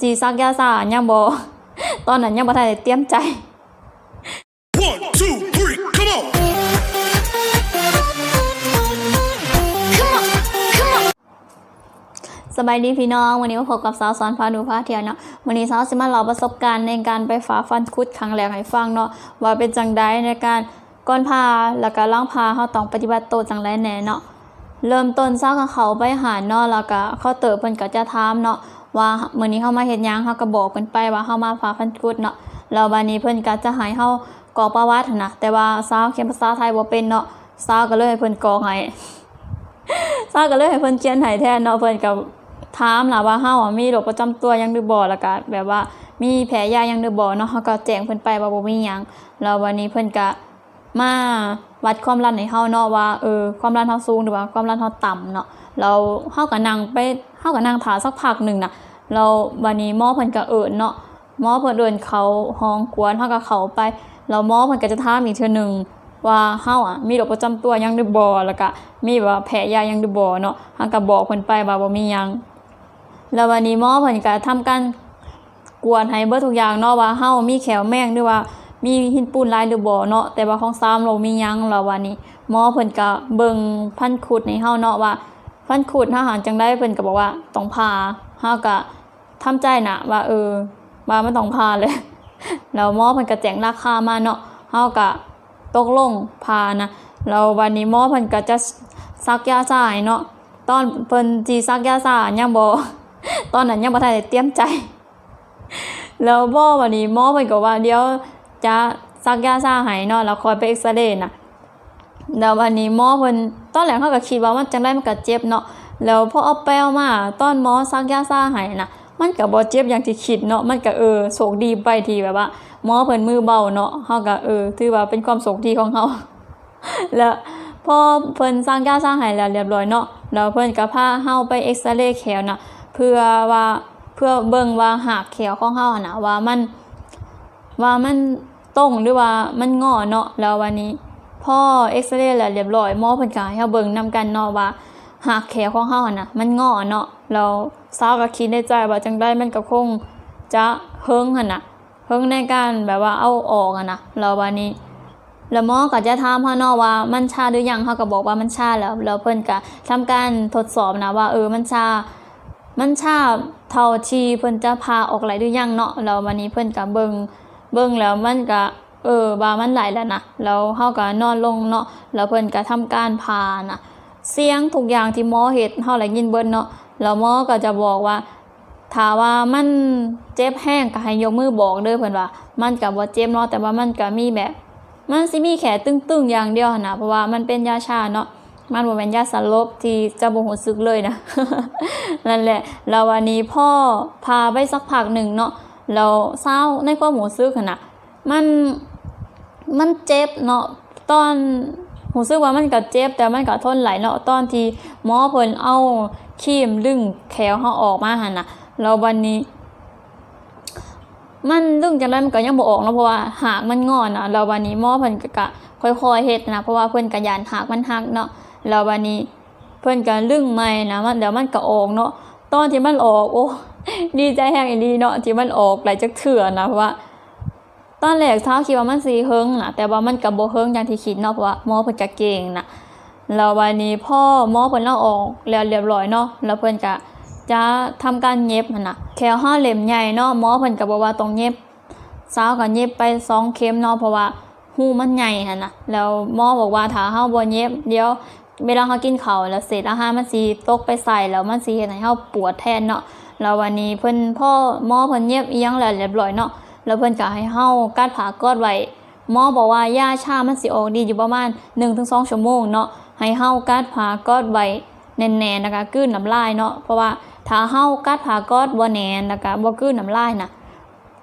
จีซักยาซายังบ่ตอนนั้นยังบ่ทันได้เตรียมใจ One, two, three, come on! Come on, come on. สบายดีพี่น้อง วันนี้มาพบกับสาวสอนพาดูพาเที่ยวเนาะวันนี้สาวสิมาเล่าประสบการณ์ในการไปฝ่าฟันคุดครั้งแรกให้ฟังเนาะว่าเป็นจังไดในการก่อนพาแล้วก็ล่างพาเขาต้องปฏิบัติตัวจังไดแหน่เนาะ เริ่มต้นเช้ากับเขาไปหาเนาะแล้วก็เขาเติบเพิ่นก็จะถามเนาะว่ามื้อนี้เฮามาเฮ็ดหยังเฮาก็บอกเพิ่นไปว่าเฮามาฝ่าฟันคุดเนาะแล้วบัดนี้เพิ่นก็จะให้เฮากรอกประวัตินะแต่ว่าสาวเขียนภาษาไทยบ่เป็นเนาะสาวก็เลยให้เพิ่นกรอกให้ซาก็เลยให้เพิ่นเขียนให้แทนเนาะเพิ่นก็ถามล่ะว่าเฮาอะมีโรคประจำตัวยังหรือบ่แล้วก็แบบว่ามีแผลยายังหรือบ่เนาะเฮาก็แจ้งเพิ่นไปว่าบ่มีหยังแล้ววันนี้เพิ่นก็มา วัดความดันให้เฮาเนาะว่าเออความดันเฮาสูงหรือว่าความดันเฮาต่ำเนาะแล้วเฮาก็นั่งไปเฮาก็นั่งท่าสักพักหนึ่งน่ะแล้ววันนี้หมอเพิ่นก็เอิ้นเนาะหมอเพิ่นเอิ้นเขาห้องกวนเฮาก็เขาไปแล้วหมอเพิ่นก็จะถามอีกเทื่อหนึงว่าเฮาอะมีโรคประจำตัวยังหรือบ่แล้วก็มีว่าแพ้ยายังหรือบ่เนาะเฮาก็บอกเพิ่นไปว่าบ่มียังแล้ววันนี้หมอเพิ่นก็ทำการกวดให้เบิดทุกอย่างเนาะว่าเฮามีแขวแมงหรือว่า มีหินปูนลายหรือบ่เนาะแต่ว่าของซ้ำเรามียังแล้ววันนี้หมอเพิ่นก็เบิ่งพันคุดให้เฮาเนาะว่าพันคุดทหารจังได้เพิ่นก็บอกว่าต้องผ่าเฮาก็ทำใจนะว่าเออว่ามันต้องผ่าเลยแล้วหมอเพิ่นก็แจ้งราคามาเนาะเฮาก็ตกลงพานะแล้ววันนี้หมอเพิ่นก็จะซักยาซ่าให้เนาะตอนเพิ่นสิซักยาซ่ายังบ่ตอนนั้นยังบ่ทันได้เตรียมใจ แล้วบ่วันนี้หมอเพิ่นก็ว่าเดี๋ยว จะซักยาซ่าห้เนาะแล้วคอยไปเอ็กซเรย์นะแล้ววันนี้หมอเพิ่นตอนแรกเขาก็คิดว่ามันจังได๋มันก็เจ็บเนาะแล้วพอเอาแป้วมาตอนหมอซักยาซ่าให้น่ะมันก็บ่เจ็บอย่างที่คิดเนาะมันก็เออโชคดีไปที่แบบว่าหมอเพิ่นมือเบาเนาะเฮาก็เออถือว่าเป็นความโชคดีของเฮาแล้วพอเพิ่นสร้างยาสร้างให้แล้วเรียบร้อยเนาะแล้วเพิ่นก็พาเฮาไปเอ็กซเรย์แขวนะเพื่อว่าเพื่อเบิ่งว่าหากแขวของเฮาน่ะว่ามันว่ามัน ตรงหรือว่ามันงอเนาะแล้ววันนี้พ่อเอ็กซเรย์แล้วเรียบร้อยหมอเพิ่นก็ให้เฮาเบิ่งนำกันเนาะว่าหากแขวของเฮาน่ะ มันงอเนาะแล้วสาวก็คิดในใจว่าจังไดมันก็คงจะเฮิงหั่นน่ะเพิ่งในการแบบว่าเอาออกอะนะแล้ววันนี้แล้วหมอก็จะถามเขาเนาะว่ามันชาหรือยังเขาก็บอกว่ามันชาแล้วแล้วเพิ่นก็ทำการทดสอบนะว่าเออมันชามันชาเท่าที่เพิ่นจะพาออกไหลหรือยังเนาะแล้ววันนี้เพิ่นก็เบิ่ง เบิ่งแล้วมันก็เออว่ามันไหลแล้วนะแล้วเฮาก็นอนลงเนาะแล้วเพิ่นก็ทำการพานะเสียงทุกอย่างที่หมอเฮ็ดเฮาได้ยินเบิดเนาะแล้วหมอก็จะบอกว่าถ้าว่ามันเจ็บแห้งก็ให้ยกมือบอกเด้อเพิ่นว่า มันก็บ่เจ็บเนาะแต่ว่ามันก็มีแบบมันสิมีแค่ตึงๆอย่างเดียวนนะเพราะว่ามันเป็นยาชาเนาะมันบ่แม่นยาสลบที่จะบ่รู้สึกเลยนะนั่นแหละแล้ววันนี้พ่อพาไปสักพักหนึ่งเนาะ แล้วเศร้าในความรู้สึกหั้นน่ะมันมันเจ็บเนาะตอนรู้สึกว่ามันก็เจ็บแต่มันก็ทนไหลเนาะตอนที่หมอเพิ่นเอาครีมดึงแขวเฮาออกมาหั่นน่ะแล้ววันนี้ มันดึงจังไดมันก็ยังบ่ออกเนาะเพราะว่าหากมันงอนอะแล้ววันนี้หมอเพิ่นก็กะค่อยๆเฮ็ดนะเพราะว่าเพิ่นก็ยานหากมันหักเนาะแล้ววันนี้เพิ่นก็ลึงใหม่นะมันเดี๋ยวมันก็ออกเนาะตอนที่มันออกโอ้ ดีใจแฮงอีหลีเนาะที่มันออกหลายจักเทื่อนะเพราะว่าตอนแรกเท้าคิดว่ามันสีเฮิงนะแต่ว่ามันก็บ่เฮิงอย่างที่คิดเนาะเพราะว่าหมอเพิ่นก็เก่งนะแล้ววันนี้พ่อหมอเพิ่นเอาออกแล้วเรียบร้อยเนาะแล้วเพิ่นก็จะทำการเย็บนะแควห้าเหล่มใหญ่เนาะหมอเพิ่นก็บอกว่าต้องเย็บสาวก็เย็บไปสองเข็มเนาะเพราะว่าหูมันใหญ่หั่นนะแล้วหมอบอกว่าถ้าเฮาบ่เย็บเดี๋ยวเวลาเฮากินข้าวแล้วเศษอาหารมันสิตกไปใส่แล้วมันสิเฮ็ดให้เฮาปวดแทนเนาะ แล้ววันนี้เพิ่นพ่อหมอเพิ่นเย็บอีหยังแล้วเรียบร้อยเนาะแล้วเพิ่นก็ให้เฮากัดผากอดไว้หมอบอกว่ายาชามันสิออกดีอยู่ประมาณ 1-2 ชั่วโมงเนาะให้เฮากัดผากอดไว้แน่นๆนะคะกลืนน้ำลายเนาะเพราะว่าถ้าเฮากัดผากอดบ่แน่นแล้วก็บ่กลืนน้ำลายนะ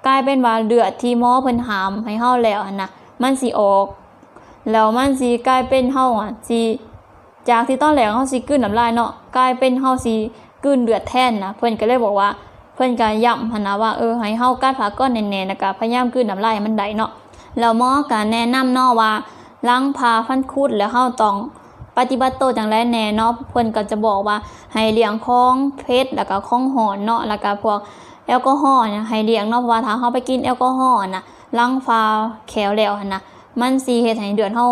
กลายเป็นว่าเลือดที่หมอเพิ่นหามให้เฮาแล้วนะมันสิออกแล้วมันสิกลายเป็นเฮาอะสิจากที่ตอนแรกเฮาสิกลืนน้ำลายเนาะกลายเป็นเฮาสิ กลืนเลือดแทนนะเพิ่อนก็เลยบอกว่าเพิ่อนก็ย้ำพนะว่าเออให้เฮากัดผาก้อดแน่ๆแล้วก็พยายามกลืนน้ำลายให้มันได้เนาะแล้วหมอก็แนะนำเนาะว่าล้างผ่าฟันคุดแล้วเฮาต้องปฏิบัติตัวจังไรแน่เนาะเพิ่อนก็จะบอกว่าให้เลี้ยงของเพชรแล้วก็ของหอนเนาะแล้วก็พวกแอลกอฮอล์นี่ยให้เลี่ยงเนาะเพราะว่าถ้าเฮาไปกินแอลกอฮอล์นะล้างฟ้าแขวแล้วนะมันสิเฮ็ดให้เดือดเฮา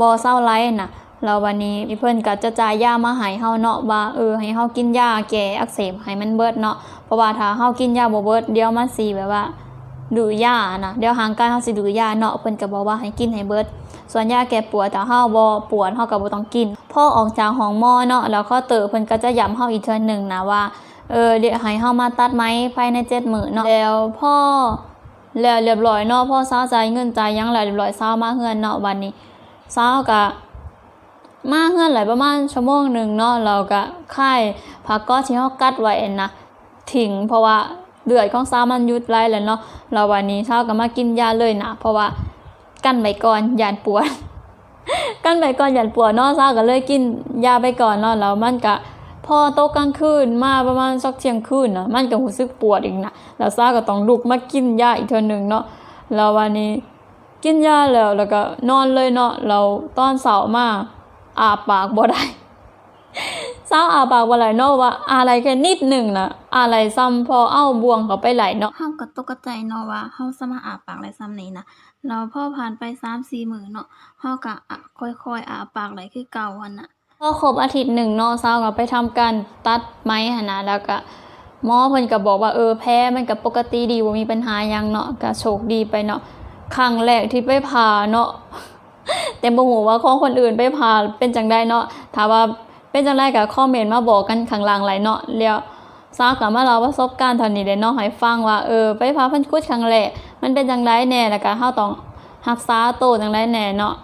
บ่เซาไหลน่ะ แล้ววันนี้เพิ่นก็จะจ่ายยามาให้เฮาเนาะว่าเออให้เฮากินยาแก้อักเสบให้มันเบิดเนาะเพราะว่าถ้าเฮากินยาบ่เบิดเดี๋ยวมันสิแบบว่าดื้อยานะเดี๋ยวห่างกันเฮาสิดื้อยาเนาะเพิ่นก็บอกว่าให้กินให้เบิดส่วนยาแก้ปวดถ้าเฮาบ่ปวดเฮาก็บ่ต้องกินพอออกจากห้องหมอเนาะแล้วก็เตอเพิ่นก็จะย้ำเฮาอีกเทื่อหนึงนะว่าเออเดี๋ยวให้เฮามาตัดไหมภายใน7มื้อเนาะแล้วพ่อแล้วเรียบร้อยเนาะพ่อซาจ่ายเงินใจยังแล้วเรียบร้อยซามาเฮือนเนาะวันนี้ซาก็ มาเฮือนหลายประมาณชั่วโมงหนึ่งเนาะเราก็ค่ายผักก็ที่เฮากัดไว้นะทิ้งเพราะว่าเลือดของซามันยุดไหลแล้วเนาะเราวันนี้เช้าก็มากินยาเลยนะเพราะว่ากั้นไปก่อนยานปวดกั้นไปก่อนยานปวดเนาะเช้าก็เลยกินยาไปก่อนเนาะแล้วมันก็พอโตะกลางคืนมาประมาณสักเที่ยงคืนนะมันก็รู้สึกปวดอีกนะแล้วซาก็ต้องลุกมากินยาอีกเทื่อหนึงเนาะแล้ววันนี้กินยาแล้วแล้วก็นอนเลยเนาะเราตอนเช้ามา อาปากบ่ได้เศร้าอาปากว่าไหลเนาะว่าอะไรแค่นิดหนึ่งนะอะไรซ้ำพอเอาบวงเขาไปไหลเนาะเฮาก็ตกใจเนาะว่าเฮาสมาอาปากไหลซ้ำนี้นะแล้วพอผ่านไป3-4มื้อเนาะเฮาก็อะค่อยๆอาปากไหลคือเก่าหั่นน่ะพอครบอาทิตย์หนึ่งเนาะเศร้าก็ไปทำการตัดไหมหนนะแล้วก็หมอเพิ่นก็บอกว่าเออแพ้มันก็ปกติดีบ่มีปัญหาหยังเนาะก็โชคดีไปเนาะครั้งแรกที่ไปผ่าเนาะ แต่บ่หูว่าข้อคนอื่นไปพาเป็นจังไดเนาะถามว่าเป็นจังไดก็คอมเมนต์มาบอกกันข้างล่างหลายเนาะแล้วซาก็มาเราประสบการณ์เท่านี้เด้เนาะให้ฟังว่าเออไปผ่าพันคุดครั้งแรกมันเป็นจังไดแน่แล้วก็เฮาต้องรักษาโตจังไดแน่เนาะ